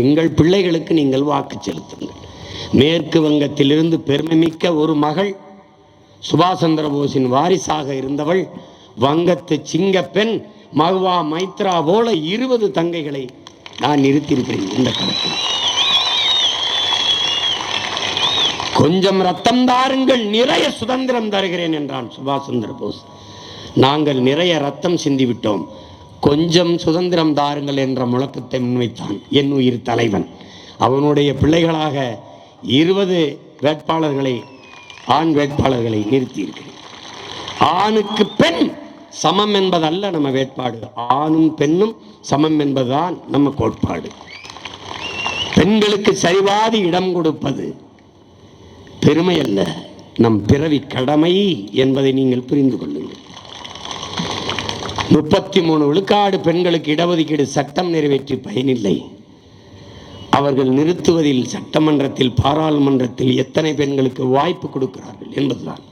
எங்கள் பிள்ளைகளுக்கு நீங்கள் வாக்கு செலுத்துங்கள். மேற்கு வங்கத்திலிருந்து பெருமைமிக்க ஒரு மகள் சுபாஷ் சந்திர போஸின் வாரிசாக இருந்தவள் வங்கத்து சிங்க பெண் மகுவா மைத்ரா போல இருபது தங்கைகளை நான் நிறுத்தியிருக்கிறேன் இந்த கணக்கில். கொஞ்சம் ரத்தம் தாருங்கள் நிறைய சுதந்திரம் தருகிறேன் என்றான் சுபாஷ் சந்திர போஸ். நாங்கள் நிறைய ரத்தம் சிந்திவிட்டோம் கொஞ்சம் சுதந்திரம் தாருங்கள் என்ற முழக்கத்தை முன்வைத்தான் என் உயிர் தலைவன். அவனுடைய பிள்ளைகளாக இருபது வேட்பாளர்களை ஆண் வேட்பாளர்களை நிறுத்தியிருக்கிறேன். ஆணுக்கு பெண் சமம் என்பதல்ல நம்ம வேட்பாடு. ஆணும் பெண்ணும் சமம் என்பதுதான் நம்ம கோட்பாடு. பெண்களுக்கு சரிவாதி இடம் கொடுப்பது பெருமை அல்ல நம் பிறவி கடமை என்பதை நீங்கள் புரிந்து கொள்ளுங்கள். முப்பத்தி மூணு விழுக்காடு பெண்களுக்கு இடஒதுக்கீடு சட்டம் நிறைவேற்றி பயனில்லை அவர்கள் நிறுத்துவதில் சட்டமன்றத்தில் பாராளுமன்றத்தில் எத்தனை பெண்களுக்கு வாய்ப்பு கொடுக்கிறார்கள் என்பதுதான்.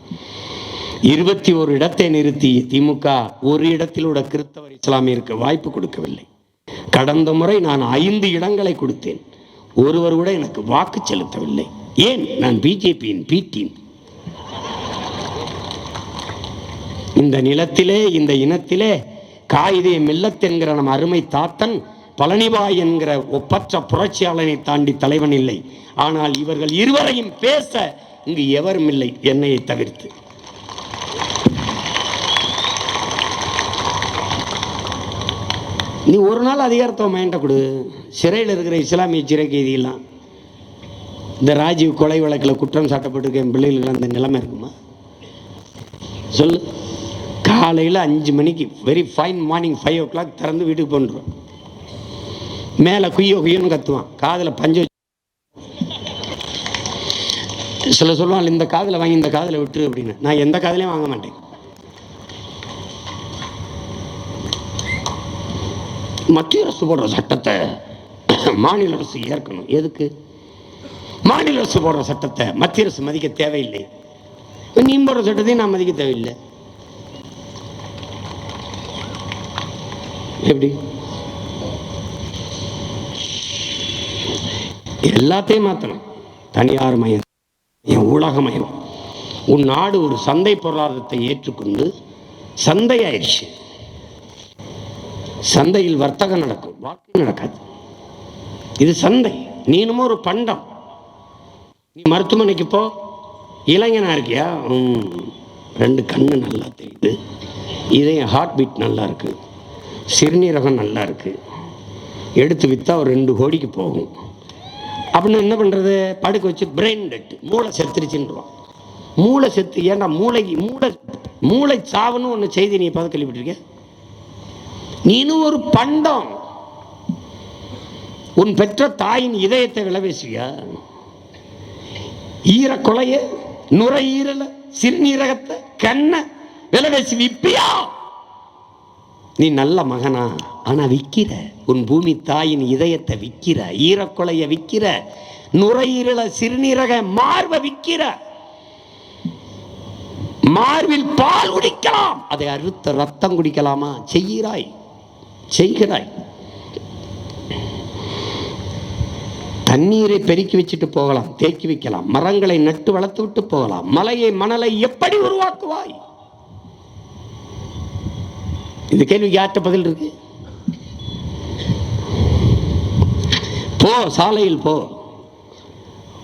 இருபத்தி ஒரு இடத்தை நிறுத்தி திமுக ஒரு இடத்தில் உள்ள கிறிஸ்தவர் இஸ்லாமியருக்கு வாய்ப்பு கொடுக்கவில்லை. கடந்த முறை நான் ஐந்து இடங்களை கொடுத்தேன். ஒருவர் கூட எனக்கு வாக்கு செலுத்தவில்லை. ஏன்? நான் பிஜேபியின் பி டீம். இந்த நிலத்திலே இந்த இனத்திலே காயிதே மில்லத் என்கிற நம் அருமை தாத்தன் பழனிபாய் என்கிற ஒப்பற்ற புரட்சியாளனை தாண்டி தலைவன் இல்லை. ஆனால் இவர்கள் இருவரையும் பேச இங்கு எவரும் இல்லை. என்னையை தவிர்த்து. நீ ஒரு நாள் அதிகாரத்தை மைண்ட கொடு. சிறையில் இருக்கிற இஸ்லாமிய சிறை கைதியெல்லாம் இந்த ராஜீவ் கொலை வழக்கில் குற்றம் சாட்டப்பட்டிருக்க என் பிள்ளைகளுக்கு அந்த நிலைமை இருக்குமா? சொல்லு. காலையில் அஞ்சு மணிக்கு very fine morning five o'clock திறந்து வீட்டுக்கு போன்றோம் மேலே குய்யோ குய்யோன்னு கத்துவான். காதில் பஞ்சு வச்சு- சில சொல்லுவாங்க இந்த காதில் வாங்கி இந்த காதில் விட்டுரு அப்படின்னு. நான் எந்த காதிலையும் வாங்க மாட்டேன். மத்திய அரசு போடுற சட்டத்தை மாநில அரசு ஏற்கணும். எதுக்கு? மாநில அரசு போடுற சட்டத்தை மத்திய அரசு மதிக்க தேவையில்லை. நீ போடுற சட்டத்தையும் நான் மதிக்க தேவையில்லை. எப்படி? எல்லாத்தையும் மாற்றணும் தனியார் மயம் என் உலகமயம் உன் நாடு ஒரு சந்தை பொருளாதாரத்தை ஏற்றுக்கொண்டு சந்தை ஆயிடுச்சு சந்தையில் வர்த்தகம் நடக்கும். வாழ்க்கை நடக்காது. இது சந்தை. நீ ஒரு பண்டம். நீ மருத்துவமனைக்கு போ. இளைஞனா இருக்கியா? ரெண்டு கண்ணு நல்லா தெரியுது. இதே ஹார்ட் பீட் நல்லா இருக்கு. சிறுநீரகம் நல்லா இருக்குது எடுத்து விற்றா ஒரு ரெண்டு கோடிக்கு போகும். அப்படின்னு என்ன பண்ணுறது படுக்க வச்சு பிரெயின் டெட் மூளை செத்துருச்சுன்றான் மூளை செத்து ஏன்னா மூளைக்கு மூளை மூளை சாவுன்னு ஒன்று செய்தி நீ பார்த்து கேள்விப்பட்டிருக்க நீனும் ஒரு பண்டம். உன் பெற்ற தாயின் இதயத்தை விளவேசுவியா ஈரக்குலைய நுரையீரல சிறுநீரகத்தை கண்ணை விலவேசி விப்பியா நீ நல்ல மகனா. ஆனால் விற்கிற உன் பூமி தாயின் இதயத்தை விற்கிற ஈரக்குலைய விற்கிற நுரையீரல சிறுநீரக மார்பை விற்கிற மார்பில் பால் குடிக்கலாம். அதை அறுத்த ரத்தம் குடிக்கலாமா? செய்கிறாய். செய்கிறாய். தண்ணீரை பெருக்கி வச்சுட்டு போகலாம். தேக்கி வைக்கலாம். மரங்களை நட்டு வளர்த்து விட்டு போகலாம். மலையை மணலை எப்படி உருவாக்குவாய்? இந்த கேள்விக்கு யார்கிட்ட பதில் இருக்கு? போ சாலையில் போ.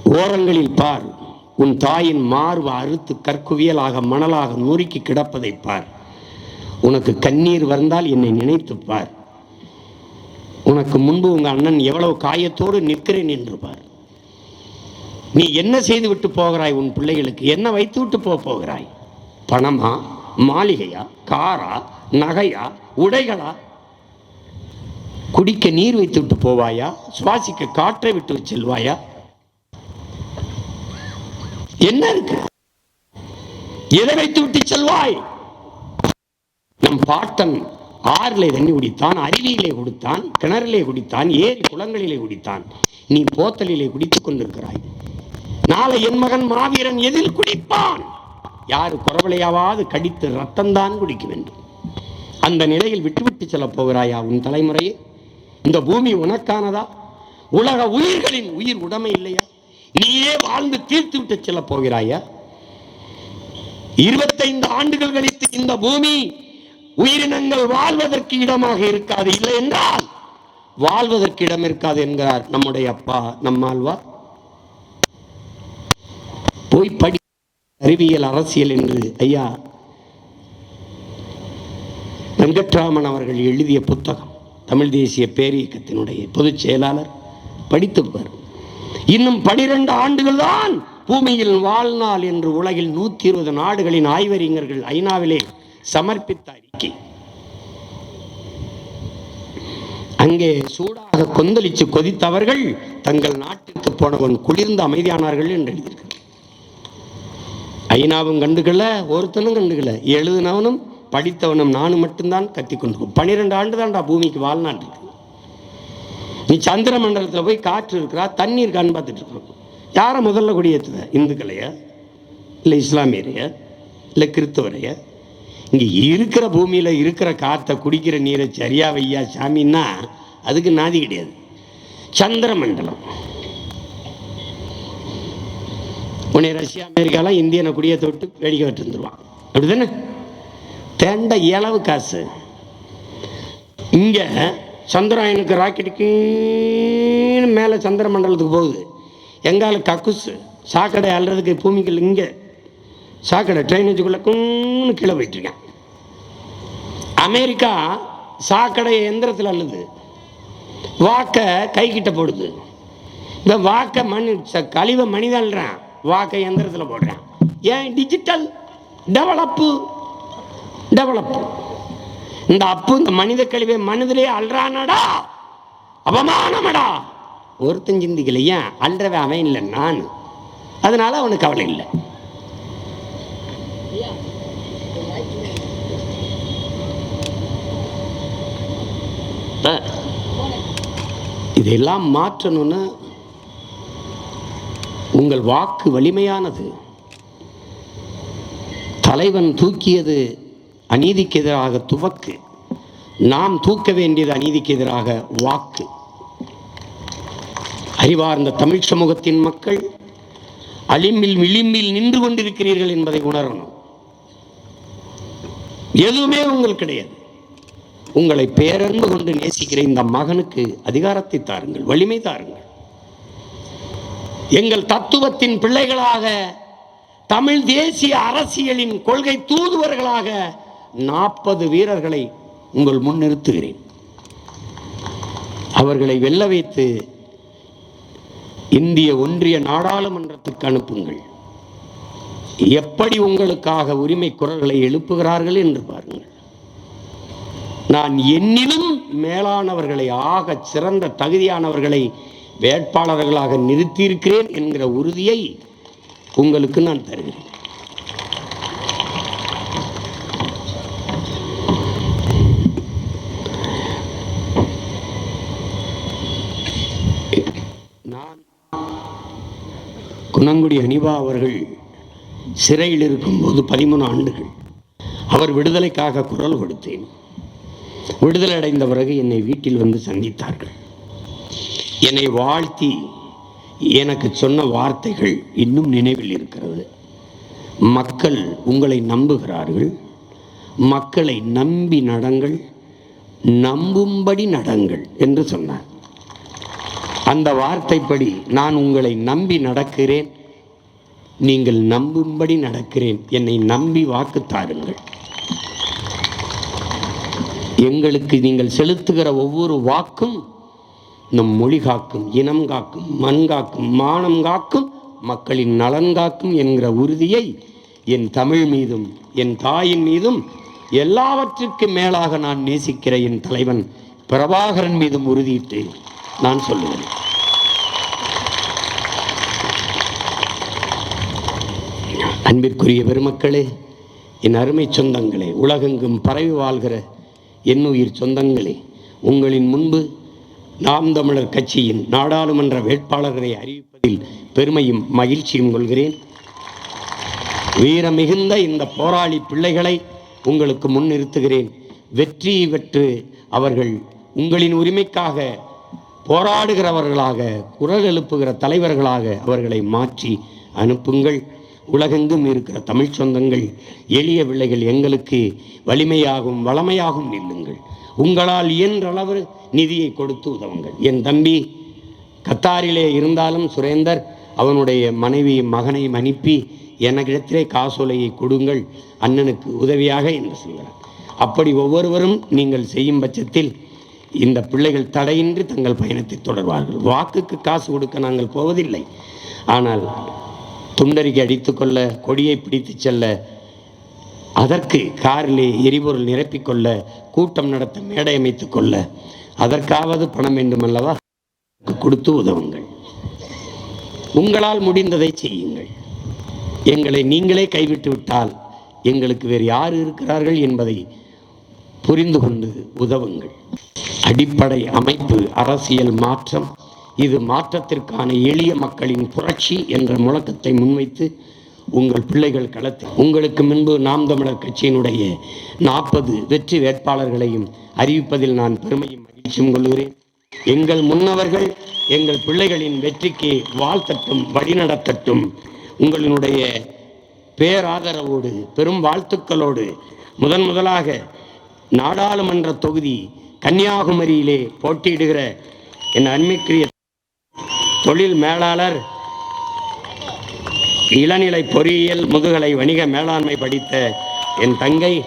ஓரங்களில் பார். உன் தாயின் மார்பு அறுத்து கற்குவியலாக மணலாக நொறுக்கி கிடப்பதை பார். உனக்கு கண்ணீர் வந்தால் என்னை நினைத்துப் பார். உனக்கு முன்பு உங்கள் அண்ணன் எவ்வளவு காயத்தோடு நிற்கிறேன் என்று பார். நீ என்ன செய்து விட்டு போகிறாய் உன் பிள்ளைகளுக்கு? என்ன வைத்து விட்டு போகிறாய்? பணமா? மாளிகையா காரா நகையா உடைகளா? குடிக்க நீர் வைத்து விட்டு போவாயா? சுவாசிக்க காற்றை விட்டு செல்வாயா? என்ன இருக்கு? எதை வைத்து விட்டு செல்வாய்? நம் பாட்டன் ஆறிலே தண்ணி குடித்தான் அருவியிலே குடித்தான் கிணறிலே குடித்தான் ஏரி குளங்களிலே குடித்தான். நீ போத்தலிலே குடித்துக் கொண்டிருக்கிறாய். நாளை என் மகன் மாவீரன் எதில் குடிப்பான்? யாரு குறவளையாவது கடித்து ரத்தம்தான் குடிக்க வேண்டும். அந்த நிலையில் விட்டுவிட்டு செல்ல போகிறாயா உன் தலைமுறையே? இந்த பூமி உனக்கானதா? உலக உயிர்களின் உயிர் உடமை இல்லையா? நீயே வாழ்ந்து தீர்த்து விட்டு செல்ல போகிறாயா? இருபத்தைந்து ஆண்டுகள் கழித்து இந்த பூமி உயிரினங்கள் வாழ்வதற்கு இடமாக இருக்காது இல்லை என்றால் வாழ்வதற்கு இடம் இருக்காது என்கிறார் நம்முடைய அப்பா நம்மாழ்வார். போய் படி அறிவியல் அரசியல் என்று ஐயா வெங்கட்ராமன் அவர்கள் எழுதிய புத்தகம் தமிழ் தேசிய பேரியக்கத்தினுடைய பொதுச் செயலாளர் படித்துப்பார். இன்னும் பனிரெண்டு ஆண்டுகள் தான் பூமியில் வாழ்நாள் என்று உலகில் நூத்தி இருபது நாடுகளின் ஆய்வறிஞர்கள் ஐநாவிலே சமர்ப்பித்த அறிக்கை அங்கே சூடாக கொந்தளிச்சு கொதித்தவர்கள் தங்கள் நாட்டுக்கு போனவன் குளிர்ந்து அமைதியானார்கள் என்று எழுதியிருக்கிறார். ஐநாவும் கண்டுக்கல ஒருத்தனும் கண்டுக்கல. எழுதுனவனும் படித்தவனும் நானும் மட்டும்தான் கத்தி கொண்டு பன்னிரெண்டு ஆண்டு தான்டா பூமிக்கு வாழ்நாள் இருக்கு. நீ சந்திர மண்டலத்தில் போய் காற்று இருக்கிறா தண்ணி இருக்கான்னு பார்த்துட்டு இருக்கோம். யாரை முதல்ல குடியேற்றுத இந்துக்களையா? இல்லை இஸ்லாமியரையா? இல்லை கிறிஸ்தவரையா? இங்கே இருக்கிற பூமியில் இருக்கிற காற்றை குடிக்கிற நீரை சரியா வையா சாமின்னா அதுக்கு நாதி கிடையாது. சந்திர மண்டலம். உன்னை ரஷ்யா அமெரிக்காலாம் இந்தியனை குடியை தொட்டு வேடிக்கை விட்டுருந்துருவான் அப்படி அப்படிதானே? தேண்ட இளவு காசு. இங்கே சந்திராயனுக்கு ராக்கெட்டுக்கு மேலே சந்திர மண்டலத்துக்கு போகுது. எங்கால கக்குசு சாக்கடை அல்றதுக்கு பூமிக்குள்ள இங்கே. சாக்கடை ட்ரைனேஜுக்குள்ளே குன்னு கீழே போயிட்டுருக்கேன் அமெரிக்கா சாக்கடை எந்திரத்தில் அள்ளுது. வாக்கை கைக்கிட்ட போடுது. இந்த வாக்கை மண் ச- கழிவை மனிதன்றான் வாக்கை எந்திரத்தில் போடுறேன். ஏன் டிஜிட்டல் டெவலப்பு டெவலப்பு இந்த அப்பு இந்த மனித கழிவை மனிதரே அல்றானடா? அவமானமடா? ஒருத்தன் சிந்திக்கல ஏன்? அல்றவன் அவன் இல்லை நான். அதனால அவனுக்கு கவலை இல்லை. இதெல்லாம் மாற்றணும்னு உங்கள் வாக்கு வலிமையானது. தலைவன் தூக்கியது அநீதிக்கு எதிராக துவக்கு. நாம் தூக்க வேண்டியது அநீதிக்கு எதிராக வாக்கு. அறிவார்ந்த தமிழ் சமூகத்தின் மக்கள் அலிம்பில் விளிம்பில் நின்று கொண்டிருக்கிறீர்கள் என்பதை உணரணும். எதுவுமே உங்கள் கிடையாது. உங்களை பேரன்பு கொண்டு நேசிக்கிற இந்த மகனுக்கு அதிகாரத்தை தாருங்கள் வலிமை தாருங்கள். எங்கள் தத்துவத்தின் பிள்ளைகளாக தமிழ் தேசிய அரசியலின் கொள்கை தூதுவர்களாக நாற்பது வீரர்களை உங்கள் முன் நிறுத்துகிறேன். அவர்களை வெல்ல வைத்து இந்திய ஒன்றிய நாடாளுமன்றத்துக்கு அனுப்புங்கள். எப்படி உங்களுக்காக உரிமை குரல்களை எழுப்புகிறார்கள் என்று பாருங்கள். நான் என்னிலும் மேலானவர்களை ஆக சிறந்த தகுதியானவர்களை வேட்பாளர்களாக நிறுத்தியிருக்கிறேன் என்கிற உறுதியை உங்களுக்கு நான் தருகிறேன். நான் குணங்குடி அனிபா அவர்கள் சிறையில் இருக்கும்போது பதிமூணு ஆண்டுகள் அவர் விடுதலைக்காக குரல் கொடுத்தேன். விடுதலை அடைந்த பிறகு என்னை வீட்டில் வந்து சந்தித்தார்கள். என்னை வாழ்த்தி எனக்கு சொன்ன வார்த்தைகள் இன்னும் நினைவில் இருக்கிறது. மக்கள் உங்களை நம்புகிறார்கள். மக்களை நம்பி நடங்கள். நம்பும்படி நடங்கள் என்று சொன்னார். அந்த வார்த்தைப்படி நான் உங்களை நம்பி நடக்கிறேன். நீங்கள் நம்பும்படி நடக்கிறேன். என்னை நம்பி வாக்கு தாருங்கள். எங்களுக்கு நீங்கள் செலுத்துகிற ஒவ்வொரு வாக்கும் நம் மொழி காக்கும் இனம் காக்கும் மண் காக்கும் மானம் காக்கும் மக்களின் நலன் காக்கும் என்கிற உறுதியை என் தமிழ் மீதும் என் தாயின் மீதும் எல்லாவற்றிற்கும் மேலாக நான் நேசிக்கிற என் தலைவன் பிரபாகரன் மீதும் உறுதியிட்டு நான் சொல்லுவேன். அன்பிற்குரிய பெருமக்களே என் அருமை சொந்தங்களே உலகெங்கும் பரவி வாழ்கிற என்னுயிர் சொந்தங்களே உங்களின் முன்பு நாம் தமிழர் கட்சியின் நாடாளுமன்ற வேட்பாளர்களை அறிவிப்பதில் பெருமையும் மகிழ்ச்சியும் கொள்கிறேன். வீர மிகுந்த இந்த போராளி பிள்ளைகளை உங்களுக்கு முன்னிறுத்துகிறேன். வெற்றி பெற்று அவர்கள் உங்களின் உரிமைக்காக போராடுகிறவர்களாக குரல் எழுப்புகிற தலைவர்களாக அவர்களை மாற்றி அனுப்புங்கள். உலகெங்கும் இருக்கிற தமிழ் சொந்தங்கள் எளிய பிள்ளைகள் எங்களுக்கு வலிமையாகும் வளமையாகும் நில்லுங்கள். உங்களால் இயன்றளவு நிதியை கொடுத்து உதவுங்கள். என் தம்பி கத்தாரிலே இருந்தாலும் சுரேந்தர் அவனுடைய மனைவி மகனையும் அனுப்பி எனக்கிடத்திலே காசோலையை கொடுங்கள். அண்ணனுக்கு உதவியாக என்று சொல்கிறார். அப்படி ஒவ்வொருவரும் நீங்கள் செய்யும் பட்சத்தில் இந்த பிள்ளைகள் தடையின்றி தங்கள் பயணத்தை தொடர்வார்கள். வாக்குக்கு காசு கொடுக்க நாங்கள் போவதில்லை. ஆனால் துண்டறிக்கை அடித்துக்கொள்ள கொடியை பிடித்து செல்ல அதற்கு காரிலே எரிபொருள் நிரப்பிக்கொள்ள கூட்டம் நடத்த மேடை அமைத்துக் கொள்ள அதற்காவது பணம் வேண்டுமல்லவா? கொடுத்து உதவுங்கள். உங்களால் முடிந்ததை செய்யுங்கள். எங்களை நீங்களே கைவிட்டு விட்டால் எங்களுக்கு வேறு யார் இருக்கிறார்கள் என்பதை புரிந்து கொண்டு உதவுங்கள். அடிப்படை அமைப்பு அரசியல் மாற்றம் இது மாற்றத்திற்கான எளிய மக்களின் புரட்சி என்ற முழக்கத்தை முன்வைத்து உங்கள் பிள்ளைகள் களத்தில். உங்களுக்கு முன்பு நாம் தமிழர் கட்சியினுடைய நாற்பது வெற்றி வேட்பாளர்களையும் அறிவிப்பதில் நான் பெருமையும் மகிழ்ச்சியும் கொள்கிறேன். எங்கள் முன்னவர்கள் எங்கள் பிள்ளைகளின் வெற்றிக்கு வாழ்த்தட்டும் வழிநடத்தட்டும் உங்களினுடைய பேராதரவோடு பெரும் வாழ்த்துக்களோடு முதன் முதலாக நாடாளுமன்ற தொகுதி கன்னியாகுமரியிலே போட்டியிடுகிற என் அன்மைக்குரிய தொழில் மேலாளர் இளநிலை பொறியியல் முதுகலை வணிக மேலாண்மை படித்த என் தங்கை.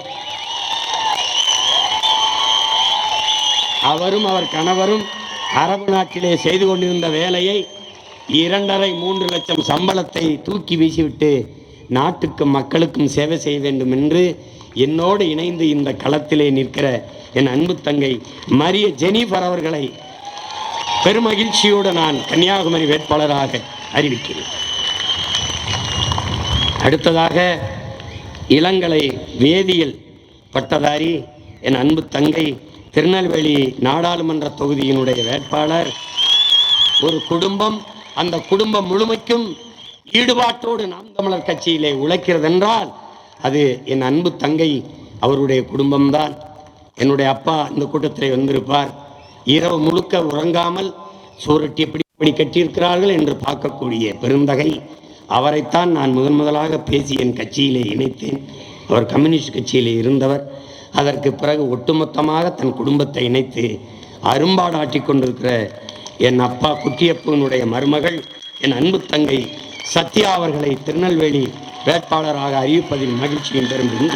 அவரும் அவர் கணவரும் அரபு நாட்டிலே செய்து கொண்டிருந்த வேலையை இரண்டரை மூன்று லட்சம் சம்பளத்தை தூக்கி வீசிவிட்டு நாட்டுக்கும் மக்களுக்கும் சேவை செய்ய வேண்டும் என்று என்னோடு இணைந்து இந்த களத்திலே நிற்கிற என் அன்பு தங்கை மரிய ஜெனிஃபர் அவர்களை பெருமகிழ்ச்சியோடு நான் கன்னியாகுமரி வேட்பாளராக அறிவிக்கிறேன். அடுத்ததாக இளங்கலை வேதியியல் பட்டதாரி என் அன்பு தங்கை திருநெல்வேலி நாடாளுமன்ற தொகுதியினுடைய வேட்பாளர். ஒரு குடும்பம் அந்த குடும்பம் முழுமைக்கும் ஈடுபாட்டோடு நாம் தமிழர் கட்சியிலே உழைக்கிறதென்றால் அது என் அன்பு தங்கை அவருடைய குடும்பம்தான். என்னுடைய அப்பா இந்த கூட்டத்திலே வந்திருப்பார். இரவு முழுக்க உறங்காமல் சூரட்டி எப்படி எப்படி கட்டியிருக்கிறார்கள் என்று பார்க்கக்கூடிய பெருந்தகை. அவரைத்தான் நான் முதன் முதலாக பேசி என் கட்சியிலே இணைத்தேன். அவர் கம்யூனிஸ்ட் கட்சியிலே இருந்தவர். அதற்கு பிறகு ஒட்டுமொத்தமாக தன் குடும்பத்தை இணைத்து அரும்பாடாட்டி கொண்டிருக்கிற என் அப்பா குட்டியப்பனுடைய மருமகள் என் அன்பு தங்கை சத்யா அவர்களை திருநெல்வேலி வேட்பாளராக அறிவிப்பதில் மகிழ்ச்சியும் பெரும்பும்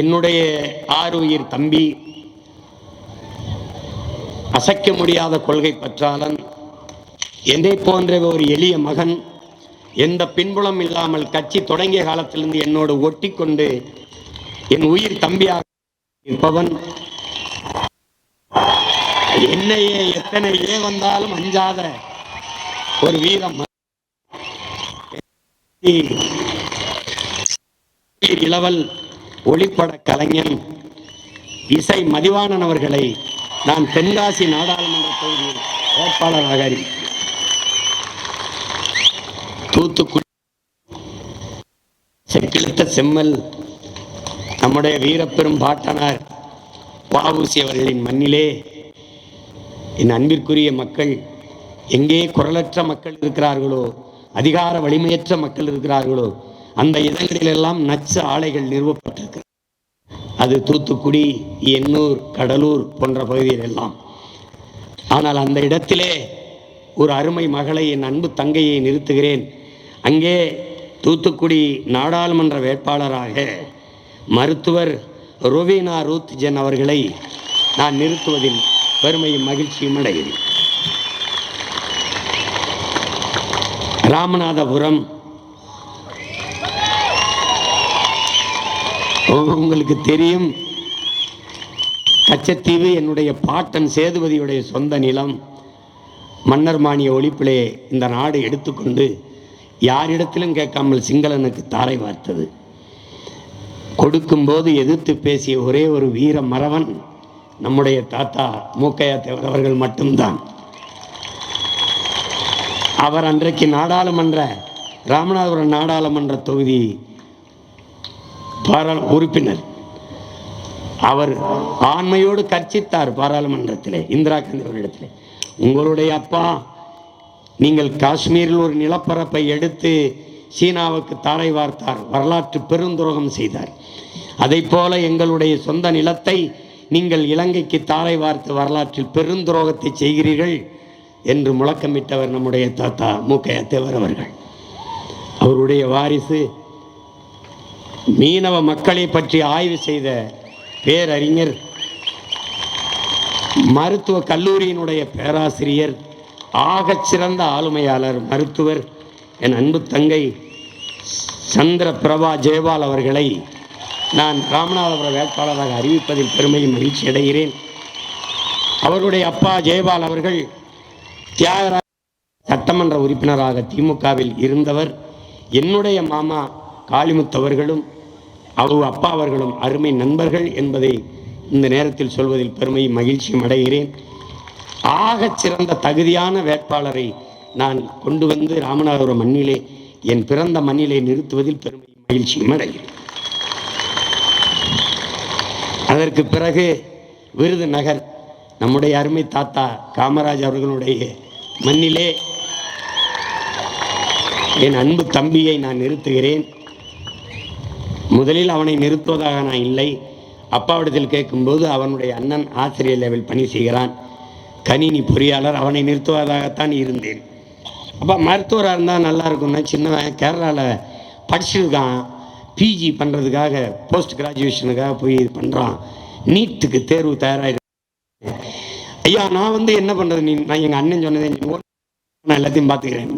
என்னுடைய ஆறுயிர் தம்பி அசைக்க முடியாத கொள்கை பற்றாளன் என்னை போன்ற ஒரு எளிய மகன் எந்த பின்புலம் இல்லாமல் கட்சி தொடங்கிய காலத்திலிருந்து என்னோடு ஒட்டி கொண்டு என் உயிர் தம்பியாக இருப்பவன். என்னையே எத்தனை ஏ வந்தாலும் அஞ்சாத ஒரு வீரம் இளவல் ஒளிப்பட கலைஞன் இசை மதிவாணன் அவர்களை நான் தென்காசி நாடாளுமன்ற தொகுதியில் வேட்பாளராக அறிவிக்கிறேன் தூத்துக்குடி செக்கிழுத்த செம்மல் நம்முடைய வீரப்பெரும் பாட்டனார் வாவூசி அவர்களின் மண்ணிலே. என் அன்பிற்குரிய மக்கள் எங்கே குரலற்ற மக்கள் இருக்கிறார்களோ அதிகார வலிமையற்ற மக்கள் இருக்கிறார்களோ அந்த இடங்களிலெல்லாம் நச்சு ஆலைகள் நிறுவப்பட்டிருக்கிறது. அது தூத்துக்குடி எண்ணூர் கடலூர் போன்ற பகுதியில் எல்லாம் ஆனால் அந்த இடத்திலே ஒரு அருமை மகளை என் அன்பு தங்கையை நிறுத்துகிறேன். அங்கே தூத்துக்குடி நாடாளுமன்ற வேட்பாளராக மருத்துவர் ரோவினா ரூத் ஜென் அவர்களை நான் நிறுத்துவதில் பெருமையும் மகிழ்ச்சியும் அடைகிறேன். ராமநாதபுரம். உங்களுக்கு தெரியும் கச்சத்தீவு என்னுடைய பாட்டன் சேதுபதியுடைய சொந்த நிலம் மன்னர் மானிய ஒழிப்பிலே இந்த நாடு எடுத்துக்கொண்டு யாரிடத்திலும் கேட்காமல் சிங்களனுக்கு தாரை வார்த்தது. கொடுக்கும்போது எதிர்த்து பேசிய ஒரே ஒரு வீர மறவன் நம்முடைய தாத்தா மூக்கையா தேவர் அவர்கள் மட்டும்தான். அவர் அன்றைக்கு நாடாளுமன்ற ராமநாதபுரம் நாடாளுமன்ற தொகுதி பாராள உறுப்பினர். அவர் ஆண்மையோடு கர்ச்சித்தார் பாராளுமன்றத்திலே இந்திரா காந்தி அவரிடத்திலே உங்களுடைய அப்பா நீங்கள் காஷ்மீரில் ஒரு நிலப்பரப்பை எடுத்து சீனாவுக்கு தாரை வார்த்தார் வரலாற்று பெருந்துரோகம் செய்தார். அதைப் போல எங்களுடைய சொந்த நிலத்தை நீங்கள் இலங்கைக்கு தாரை வார்த்து வரலாற்றில் பெருந்துரோகத்தை செய்கிறீர்கள் என்று முழக்கமிட்டவர் நம்முடைய தாத்தா மு. தேவர் அவர்கள். அவருடைய வாரிசு மீனவ மக்களை பற்றி ஆய்வு செய்த பேரறிஞர் மருத்துவ கல்லூரியினுடைய பேராசிரியர் ஆக சிறந்த ஆளுமையாளர் மருத்துவர் என் அன்பு தங்கை சந்திர பிரபா ஜெயபால் அவர்களை நான் ராமநாதபுரம் வேட்பாளராக அறிவிப்பதில் பெருமையும் மகிழ்ச்சி அடைகிறேன். அவருடைய அப்பா ஜெயபால் அவர்கள் தியாகராஜ சட்டமன்ற உறுப்பினராக திமுகவில் இருந்தவர். என்னுடைய மாமா காளிமுத்து அவர்களும் அவர் அப்பா அவர்களும் அருமை நண்பர்கள் என்பதை இந்த நேரத்தில் சொல்வதில் பெருமையும் மகிழ்ச்சியும் அடைகிறேன். ஆக சிறந்த தகுதியான வேட்பாளரை நான் கொண்டு வந்து ராமநாதபுரம் மண்ணிலே என் பிறந்த மண்ணிலே நிறுத்துவதில் பெருமை மகிழ்ச்சியும் அடைகிறேன் அதற்கு பிறகு விருதுநகர் நம்முடைய அருமை தாத்தா காமராஜ் அவர்களுடைய மண்ணிலே என் அன்பு தம்பியை நான் நிறுத்துகிறேன். முதலில் அவனை நிறுத்துவதாக நான் இல்லை. அப்பாவிடத்தில் கேட்கும்போது அவனுடைய அண்ணன் ஆசிரியர் லெவல் பணி செய்கிறான். கணினி பொறியாளர் அவனை நிறுத்துவதாகத்தான் இருந்தேன். அப்போ மருத்துவராக இருந்தால் நல்லா இருக்கும்னா சின்னவன் கேரளாவில் படிச்சிருக்கான். பிஜி பண்ணுறதுக்காக போஸ்ட் கிராஜுவேஷனுக்காக போய் இது பண்ணுறான் நீட்டுக்கு தேர்வு தயாராக ஐயா நான் வந்து என்ன பண்ணுறது நீ நான் எங்கள் அண்ணன் சொன்னதே நான் எல்லாத்தையும் பார்த்துக்கிறேன்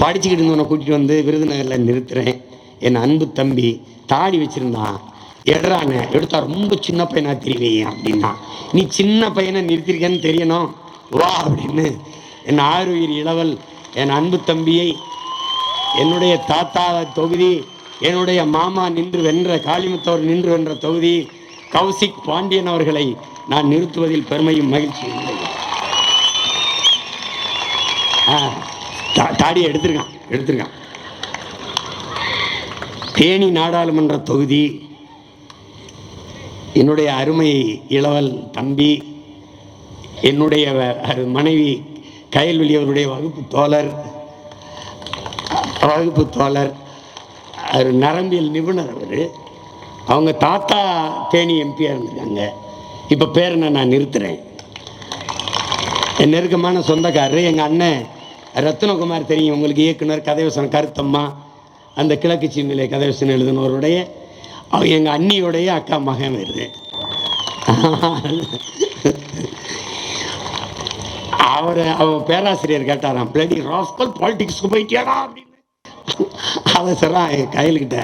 படிச்சுக்கிட்டு இருந்தவனை கூட்டிகிட்டு வந்து விருதுநகரில் நிறுத்துறேன். என் அன்பு தம்பி தாடி வச்சுருந்தான். எடுறானே எடுத்தா ரொம்ப சின்ன பையனா தெரியலையே அப்படின்னா. நீ சின்ன பையனை நிறுத்திருக்கேன்னு தெரியணும். வா அப்படின்னு. என் ஆறுயிர் இளவல் என் அன்பு தம்பியை என்னுடைய தாத்தா தொகுதி என்னுடைய மாமா நின்று வென்ற காளிமுத்தவர் நின்று வென்ற தொகுதி கௌசிக் பாண்டியன் அவர்களை நான் நிறுத்துவதில் பெருமையும் மகிழ்ச்சியும் அடைகிறேன். தா- தாடியை எடுத்திருக்கான் எடுத்திருக்கான். தேனி நாடாளுமன்ற தொகுதி என்னுடைய அருமை இளவல் தம்பி என்னுடைய மனைவி கயல்வெளி அவருடைய வகுப்பு தோழர் வகுப்பு தோழர் அவர் நரம்பியல் நிபுணர் அவர். அவங்க தாத்தா தேனி எம்பியாக இருந்திருக்காங்க இப்போ பேரனை நான் நிறுத்துறேன். என் நெருக்கமான சொந்தக்காரர் எங்கள் அண்ணன் ரத்னகுமார் தெரியும். உங்களுக்கு இயக்குனர் கதைவசனம் கருத்தம்மா. அந்த கிழக்கு சீமையிலே கதைவசனம் எழுதினவருடைய அவன் எங்கள் அண்ணியோடைய அக்கா மகன் வருது. அவர் அவன் பேராசிரியர் கேட்டாராம் பிளடி ராஸ்கல் பாலிடிக்ஸ்க்கு போயிட்டியாடா? அப்படின்னு. அவசரம் என் கையில்கிட்ட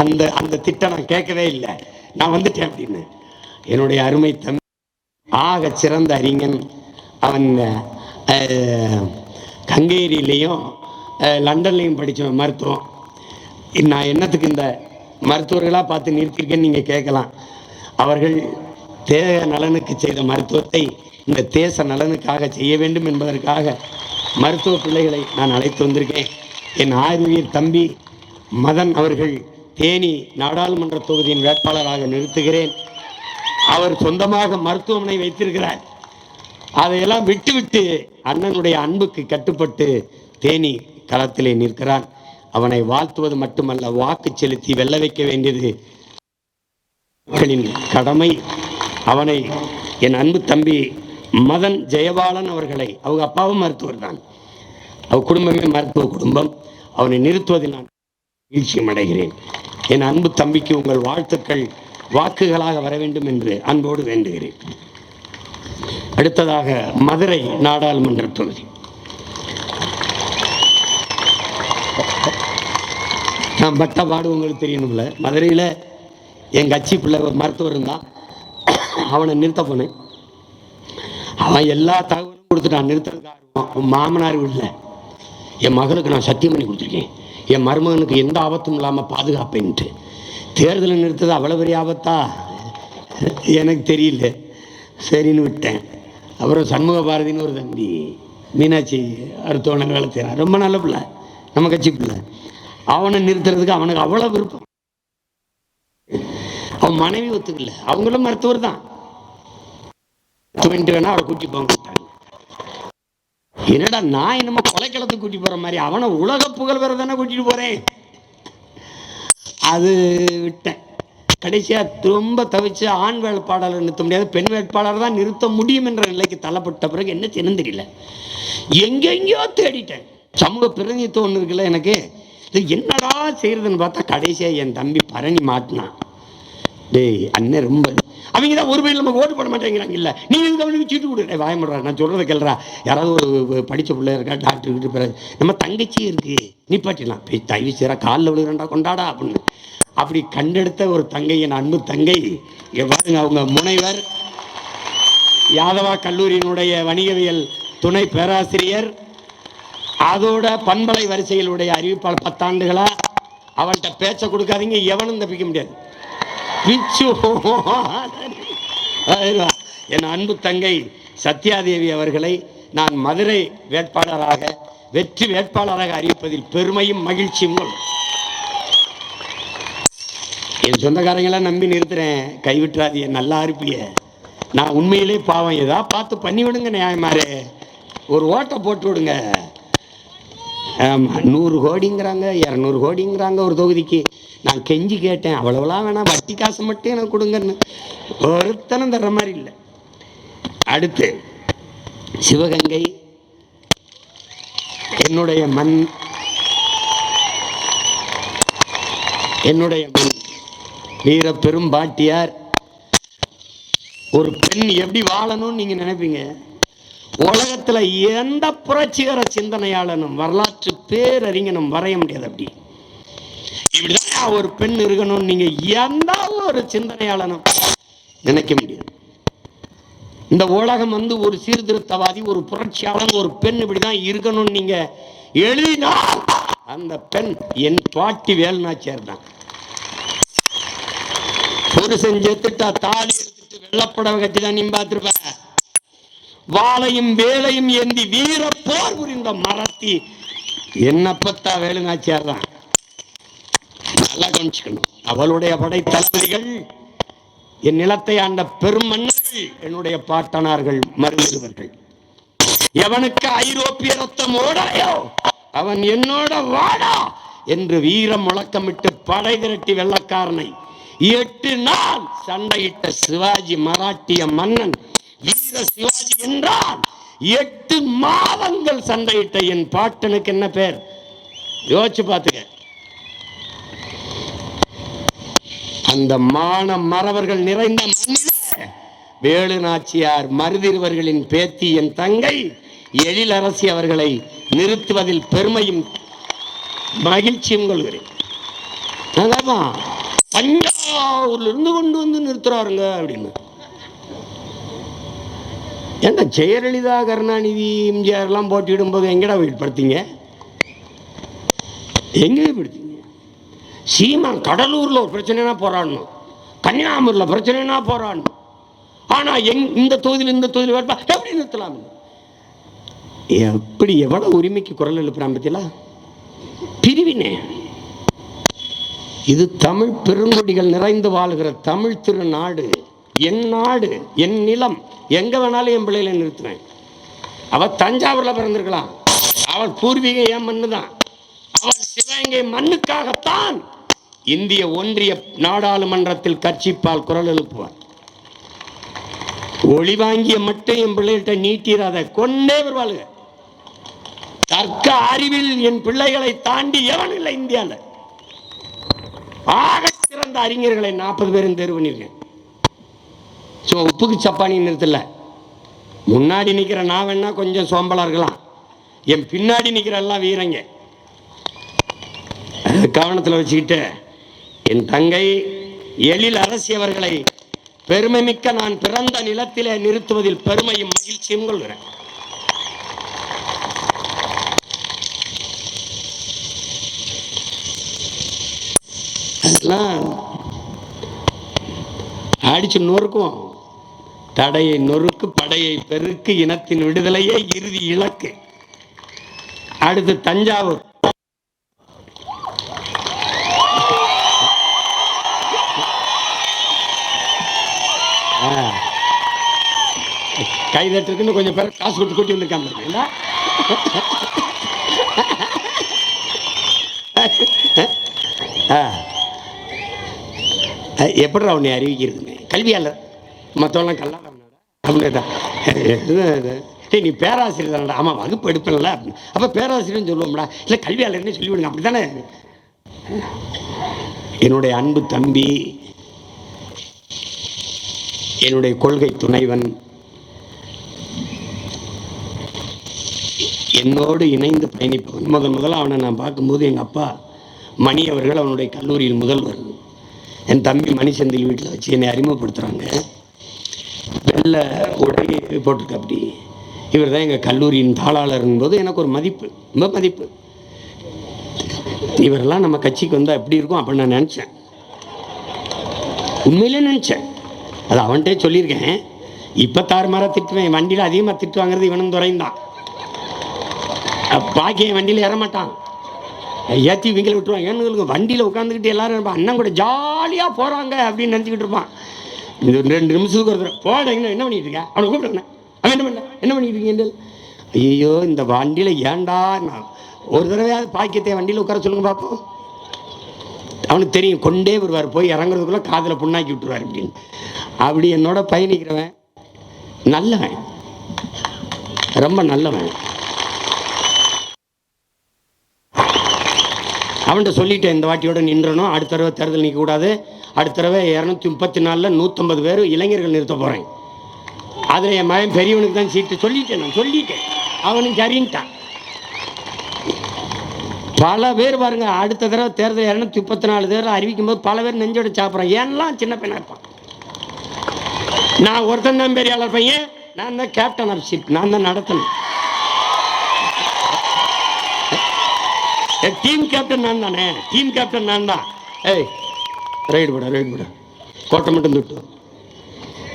அந்த அந்த திட்டம் நான் கேட்கவே இல்லை. நான் வந்துட்டேன் அப்படின்னு. என்னுடைய அருமை தம்பி ஆக சிறந்த அறிஞன். அவன் கங்கேரியிலையும் லண்டன்லேயும் படித்தவன் மருத்துவம். நான் என்னத்துக்கு இந்த மருத்துவர்களாக பார்த்து நிறுத்தியிருக்கேன்னு நீங்கள் கேட்கலாம். அவர்கள் தேக நலனுக்கு செய்த மருத்துவத்தை இந்த தேச நலனுக்காக செய்ய வேண்டும் என்பதற்காக மருத்துவ பிள்ளைகளை நான் அழைத்து வந்திருக்கேன். என் ஆயுர்வேர் தம்பி மதன் அவர்கள் தேனி நாடாளுமன்ற தொகுதியின் வேட்பாளராக நிறுத்துகிறேன். அவர் சொந்தமாக மருத்துவமனை வைத்திருக்கிறார். அதையெல்லாம் விட்டுவிட்டு அண்ணனுடைய அன்புக்கு கட்டுப்பட்டு தேனி களத்திலே நிற்கிறான். அவனை வாழ்த்துவது மட்டுமல்ல வாக்கு செலுத்தி வெல்ல வைக்க வேண்டியது. மக்களின் கடமை அவனை என் அன்பு தம்பி மதன் ஜெயபாலன் அவர்களை அவங்க அப்பாவும் மருத்துவர் தான். அவ குடும்பமே மருத்துவ குடும்பம். அவனை நிறுத்துவதில் நான் வீழ்ச்சியம் அடைகிறேன். என் அன்பு தம்பிக்கு உங்கள் வாழ்த்துக்கள் வாக்குகளாக வர வேண்டும் என்று அன்போடு வேண்டுகிறேன். அடுத்ததாக மதுரை நாடாளுமன்ற தொகுதி. நான் பட்ட பாடு உங்களுக்கு தெரியணும்ல. மதுரையில் என் கட்சி பிள்ளை ஒரு மருத்துவர் இருந்தான். அவனை நிறுத்த போனேன். அவன் எல்லா தகவலும் கொடுத்துட்டான் நிறுத்துறதுக்காக உன் மாமனார் வீட்டில் என் மகளுக்கு நான் சத்தியம் பண்ணி கொடுத்துருக்கேன். என் மருமகனுக்கு எந்த ஆபத்தும் இல்லாமல் பாதுகாப்பேன்ட்டு. தேர்தலில் நிறுத்தது அவ்வளோ பெரிய ஆபத்தா? எனக்கு தெரியல. சரின்னு விட்டேன். அப்புறம் சண்முக பாரதின்னு ஒரு தம்பி மீனாட்சி அருத்தவணன் வேலை செய்கிறான் ரொம்ப நல்ல பிள்ளை. நம்ம கட்சி பிள்ளை அவனை நிறுத்துறதுக்கு அவனுக்கு அவ்வளோ விருப்பம். அவன் மனைவி ஒத்துக்கல. அவங்களும் மருத்துவர் தான். துவண்டு வேணா அவரை கூட்டி போங்க. என்னடா நான் என்னமோ கொலைக்களத்துக்கு கூட்டி போற மாதிரி. அவனை உலக புகழ் பெற தானே கூட்டிட்டு போறேன். அது விட்டேன். கடைசியா ரொம்ப தவிச்சு ஆண் வேட்பாளர் நிறுத்த முடியாது பெண் வேட்பாளர் தான் நிறுத்த முடியும் என்ற நிலைக்கு தள்ளப்பட்ட பிறகு என்ன செய்யணும் தெரியல. எங்கெங்கேயோ தேடிட்டேன். சமூக பிரதிநிதித்துவம் ஒன்று இருக்குல்ல எனக்கு? இது என்னடா செய்யறதுன்னு பார்த்தா கடைசியாக என் தம்பி பரணி மாட்டினான் டேய் அண்ணன் ரொம்ப அவங்க தான் ஒரு பேர் நமக்கு ஓட்டு போட மாட்டேங்கிறாங்க. இல்லை நீங்கள் எங்க அவனுக்கு சீட்டு கொடு வாயமுடுறா நான் சொல்கிறத கேள்றா. யாராவது ஒரு படித்த பிள்ளை இருக்கா டாக்டர் கிட்ட பிறகு நம்ம தங்கச்சி இருக்கு. நிப்பாட்டிடலாம் போய் தயவு செய்கிறா காலில் விழுகிறா கொண்டாடா அப்படின்னு. அப்படி கண்டெடுத்த ஒரு தங்கை என் அன்பு தங்கை இங்க அவங்க முனைவர். யாதவா கல்லூரியினுடைய வணிகவியல் துணை பேராசிரியர். அதோட பண்பலை வரிசையிலுடைய அறிவிப்பாளர் பத்தாண்டுகளா அவன்கிட்ட பேச்ச கொடுக்காதீங்க எவனும் தப்பிக்க முடியாது. என் அன்பு தங்கை சத்யாதேவி அவர்களை நான் மதுரை வேட்பாளராக வெற்றி வேட்பாளராக அறிவிப்பதில் பெருமையும் மகிழ்ச்சியும் என் சொந்தக்காரங்களாம் நம்பி நிறுத்துறேன். கைவிட்டுறாதிய நல்லா இருப்பிய. நான் உண்மையிலே பாவம். ஏதா பார்த்து பண்ணி விடுங்க நியாயமாரே. ஒரு ஓட்டை போட்டு விடுங்க. ஆமாம் நூறு கோடிங்கிறாங்க இரநூறு கோடிங்கிறாங்க ஒரு தொகுதிக்கு. நான் கெஞ்சி கேட்டேன் அவ்வளவுலாம் வேணாம் வட்டி காசு மட்டும் எனக்கு கொடுங்கன்னு. ஒருத்தனும் தர்ற மாதிரி இல்லை. அடுத்து சிவகங்கை என்னுடைய மண் என்னுடைய மண். வீர பெரும்பாட்டியார் ஒரு பெண் எப்படி வாழணும்னு நீங்கள் நினைப்பீங்க? உலகத்துல எந்த புரட்சிகர சிந்தனையாளனும் வரலாற்று பேரறிஞனும் வரைய முடியாது அப்படி. இப்படிதான் ஒரு பெண் இருக்கணும் நீங்க எந்த ஒரு சிந்தனையாளனும் நினைக்க முடியாது. இந்த உலகம் வந்து ஒரு சீர்திருத்தவாதி ஒரு புரட்சியாளன் ஒரு பெண் இப்படிதான் இருக்கணும்னு நீங்க எழுதினா அந்த பெண் என் பாட்டி வேலுநாச்சியார் தான். புருஷன் செத்துட்டா தாலி எடுத்துட்டு வெள்ளப்படவை கட்டி தான் நீ பார்த்துருப்பேன் வாளையும் வேலையும் ஏந்தி வீர போர் புரிந்த மரத்தி. என்ன பத்தா வேலுநாச்சியார் தான். நல்லா கவனிச்சுக்கணும். அவளுடைய படை தளபதிகள் என் நிலத்தை ஆண்ட பெருமன்னர்கள் என்னுடைய பாட்டனார்கள் மருந்துவர்கள் எவனுக்கு ஐரோப்பிய ரத்தம் ஓடாயோ அவன் என்னோட வாடா என்று வீரம் முழக்கமிட்டு படை திரட்டி வெள்ளக்காரனை. எட்டு நாள் சண்டையிட்ட சிவாஜி மராட்டிய மன்னன் வீர சிவாஜி என்றால் எட்டு மாதங்கள் சண்டையிட்ட என் பாட்டனுக்கு என்ன பேர்? யோசிச்சு பார்த்துக்க. அந்த மான மறவர்கள் நிறைந்த வேலு நாச்சியார் மருதிருவர்களின் பேத்தி என் தங்கை எழிலரசி அவர்களை நிறுத்துவதில் பெருமையும் மகிழ்ச்சியும் கொள்கிறேன். அதான் தஞ்சாவூர்ல இருந்து கொண்டு வந்து நிறுத்துறாருங்க அப்படின்னு. ஏங்க ஜெயலலிதா கருணாநிதி எம்ஜிஆர் எல்லாம் போட்டியிடும் போது எங்கடா வெளிப்படுத்தீங்க எங்கே வெளிப்படுத்தீங்க சீமான் கடலூரில் ஒரு பிரச்சனைனா போராடணும். கன்னியாகுமரியில் பிரச்சனைனா போராடணும். ஆனால் எங் இந்த தொகுதியில் இந்த தொகுதியில் வேட்பா எப்படி நிறுத்தலாம்? எப்படி எவ்வளோ உரிமைக்கு குரல் எழுப்புறான் பத்தியா பிரிவினே. இது தமிழ் பெருங்கொடிகள் நிறைந்து வாழ்கிற தமிழ் திருநாடு. என் நாடு என் நிலம் எங்க வேணாலும் என் பிள்ளைகளை நிறுத்துவேன். அவ தஞ்சாவூர்ல பிறந்திருக்கலாம். அவள் பூர்வீகம் என் மண்ணு தான் அவள் சிவகங்கை மண்ணுக்காகத்தான் இந்திய ஒன்றிய நாடாளுமன்றத்தில் கட்சிப்பால் குரல் எழுப்புவார். ஒளி வாங்கிய மட்டும் என் பிள்ளைகிட்ட நீட்டிராத கொண்டே வருவாளுங்க தர்க்க அறிவில் என் பிள்ளைகளை தாண்டி எவன் இல்லை இந்தியாவில் ஆக சிறந்த அறிஞர்களை நாற்பது பேரும் தேர்வு பண்ணியிருக்கேன். ஸோ உப்புக்கு சப்பானி நிறுத்தல முன்னாடி நிற்கிற நான் வேணா கொஞ்சம் சோம்பலாக இருக்கலாம். என் பின்னாடி நிற்கிற எல்லாம் வீரங்க. கவனத்தில் வச்சுக்கிட்டு என் தங்கை எழில் அரசியவர்களை பெருமை மிக்க நான் பிறந்த நிலத்திலே நிறுத்துவதில் பெருமையும் மகிழ்ச்சியும் கொள்கிறேன். அதெல்லாம் அடிச்சு நொறுக்குவோம். தடையை நொறுக்கு படையை பெருக்கு இனத்தின் விடுதலையே இறுதி இலக்கு. அடுத்து தஞ்சாவூர். கை தட்டுருக்குன்னு கொஞ்சம் பேர் காசு கொடுத்து கூட்டி வந்திருக்காங்க ஆ. எப்படி உன்னை அறிவிக்கிறதுங்க? கல்வியாளர். மற்றவெல்லாம் கல்லாதான் அப்படிதான் டேய் நீ பேராசிரியர் தானடா. ஆமாம் வகுப்பு எடுப்பேன்ல. அப்போ பேராசிரியர்னு சொல்லுவோம்டா. இல்லை கல்வியாளர்னு சொல்லிவிடுங்க அப்படி தானே என்னுடைய அன்பு தம்பி என்னுடைய கொள்கை துணைவன் என்னோடு இணைந்து பயணிப்பவன். முதல் முதல்ல அவனை நான் பார்க்கும்போது எங்கள் அப்பா மணி அவர்கள் அவனுடைய கல்லூரியில் முதல்வர். என் தம்பி மணிச்சந்தில் வீட்டில் வச்சு என்னை அறிமுகப்படுத்துகிறாங்க நல்ல உடை போட்டிருக்க அப்படி இவர் தான் எங்கள் கல்லூரியின் தாளாளர் போது எனக்கு ஒரு மதிப்பு ரொம்ப மதிப்பு. இவரெல்லாம் நம்ம கட்சிக்கு வந்தால் எப்படி இருக்கும் அப்படின்னு நான் நினச்சேன். உண்மையிலே நினச்சேன். அது அவன்கிட்டே சொல்லியிருக்கேன். இப்போ தாறுமாறாக திட்டுவேன் வண்டியில் அதிகமாக திட்டு வாங்குறது இவனும் துறைந்தான் பாக்கிய வண்டியில் ஏறமாட்டான் ஏற்றி இவங்களை விட்டுருவாங்க ஏன்னு வண்டியில் உட்காந்துக்கிட்டு எல்லாரும் இருப்பான் அண்ணன் கூட ஜாலியாக போகிறாங்க அப்படின்னு நினச்சிக்கிட்டு இருப்பான். இது ஒரு ரெண்டு நிமிஷத்துக்கு ஒரு தடவை. போட என்ன என்ன பண்ணிட்டு இருக்க? அவனை கூப்பிடுங்க அவன். என்ன பண்ண? என்ன பண்ணிட்டு இருக்கீங்க? ஐயோ இந்த வண்டியில் ஏன்டா நான் ஒரு தடவையாவது பாக்கியத்தை வண்டியில் உட்கார சொல்லுங்க பார்ப்போம் அவனுக்கு தெரியும் கொண்டே வருவார். போய் இறங்குறதுக்குள்ள காதில் புண்ணாக்கி விட்டுருவார் அப்படின்னு அப்படி என்னோட பயணிக்கிறவன் நல்லவன். ரொம்ப நல்லவன். அவன்கிட்ட சொல்லிட்டேன் இந்த வாட்டியோட நின்றணும். அடுத்த தடவை தேர்தல் நிற்கக்கூடாது அடுத்த தடவை இரநூத்தி முப்பத்தி நாலில் நூற்றம்பது பேர் இளைஞர்கள் நிறுத்த போகிறேன் அதில் என் மகன் பெரியவனுக்கு தான் சீட்டு. சொல்லிட்டேன் நான் சொல்லிட்டேன். அவனுக்கு சரின்ட்டான். பல பேர் பாருங்க அடுத்த தடவை தேர்தல் இரநூத்தி முப்பத்தி நாலு தேர்தல் அறிவிக்கும் போது பல பேர் நெஞ்சோட சாப்பிட்றான். ஏன்லாம் சின்ன பையனாக இருப்பான். நான் ஒருத்தன் தான் பெரியாளர் பையன் நான் தான் கேப்டன் ஆஃப் ஷிப் நான் தான் நடத்தணும். டீம் கேப்டன் நான் தானே? டீம் கேப்டன் நான் தான். ஏய் ரைடு போட ரைடு போட. கோட்டை மட்டும் தொட்டு.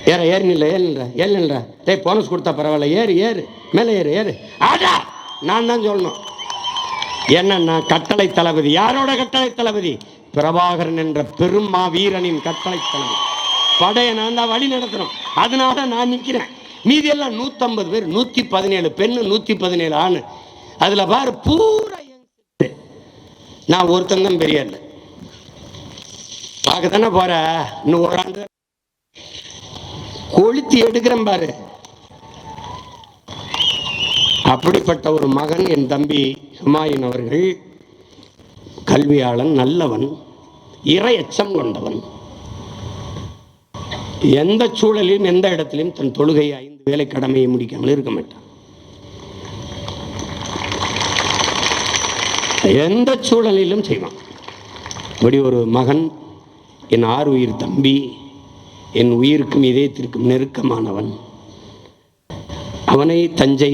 ஏற ஏறி நில்ல ஏறி நில்ற ஏறி நில்ற. டேய் போனஸ் கொடுத்தா பரவாயில்ல. ஏறு ஏறு. மேலே ஏறு ஏறு. ஆடா! நான் தான் சொல்லணும். என்னன்னா கட்டளை தளபதி. யாரோட கட்டளை தளபதி? பிரபாகரன் என்ற பெருமா வீரனின் கட்டளை தளபதி. படையை நான் தான் வழி நடத்துகிறோம் அதனால நான் நிற்கிறேன் மீதியெல்லாம் நூற்றம்பது பேர் நூற்றி பதினேழு பெண்ணு நூற்றி பதினேழு ஆணு. அதில் பாரு பூரா. நான் ஒருத்தன் தான் பெரிய ஆளு. பார்க்க தானே போற? இன்னும் ஒரு ஆண்டு. கொளுத்தி எடுக்கிறேன் பாரு. அப்படிப்பட்ட ஒரு மகன் என் தம்பி ஹுமாயூன் அவர்கள் கல்வியாளன் நல்லவன் இறை அச்சம் கொண்டவன். எந்த சூழலிலும் எந்த இடத்திலும் தன் தொழுகையை ஐந்து வேலை கடமையை முடிக்காமல் இருக்க மாட்டான். எந்த சூழலிலும் செய்வான். இப்படி ஒரு மகன் என் ஆறு உயிர் தம்பி என் உயிருக்கும் இதயத்திற்கும் நெருக்கமானவன் அவனை தஞ்சை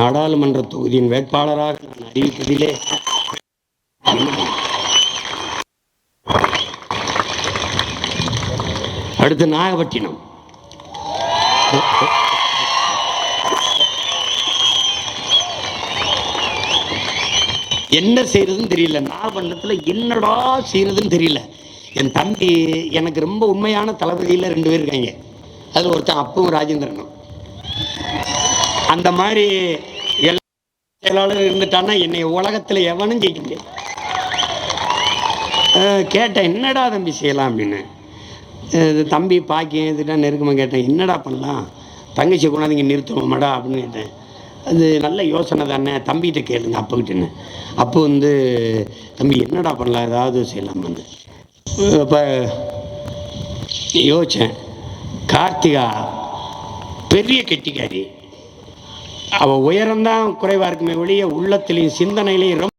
நாடாளுமன்ற தொகுதியின் வேட்பாளராக நான் அறிவிப்பதிலே அடுத்து நாகப்பட்டினம். என்ன செய்யறதுன்னு தெரியல. நாகப்பட்டினத்தில் என்னடா செய்யறதுன்னு தெரியல. என் தம்பி எனக்கு ரொம்ப உண்மையான தளபதியில் ரெண்டு பேர் இருக்காங்க. அதில் ஒருத்தன் அப்பவும் ராஜேந்திரனும் அந்த மாதிரி எல்லா செயலாளர் இருந்துட்டான்னா என்னை உலகத்தில் எவனும் ஜெயிக்க முடியாது. கேட்டேன் என்னடா தம்பி செய்யலாம்? அப்படின்னு. இது தம்பி பாக்கியம் இதுதான் நெருக்கமாக கேட்டேன் என்னடா பண்ணலாம்? தங்கச்சி கொண்டாந்து இங்கே நிறுத்துவோமாடா அப்படின்னு கேட்டேன். அது நல்ல யோசனை தானே. தம்பிகிட்ட கேளுங்க அப்பக்கிட்டேன்னு. அப்போ வந்து தம்பி என்னடா பண்ணலாம்? ஏதாவது செய்யலாமான்னு அப்போ யோசித்தேன் கார்த்திகா பெரிய கெட்டிக்காரி. அவள் உயரம்தான் குறைவாக இருக்குமே ஒழிய உள்ளத்திலையும் சிந்தனையிலையும் ரொம்ப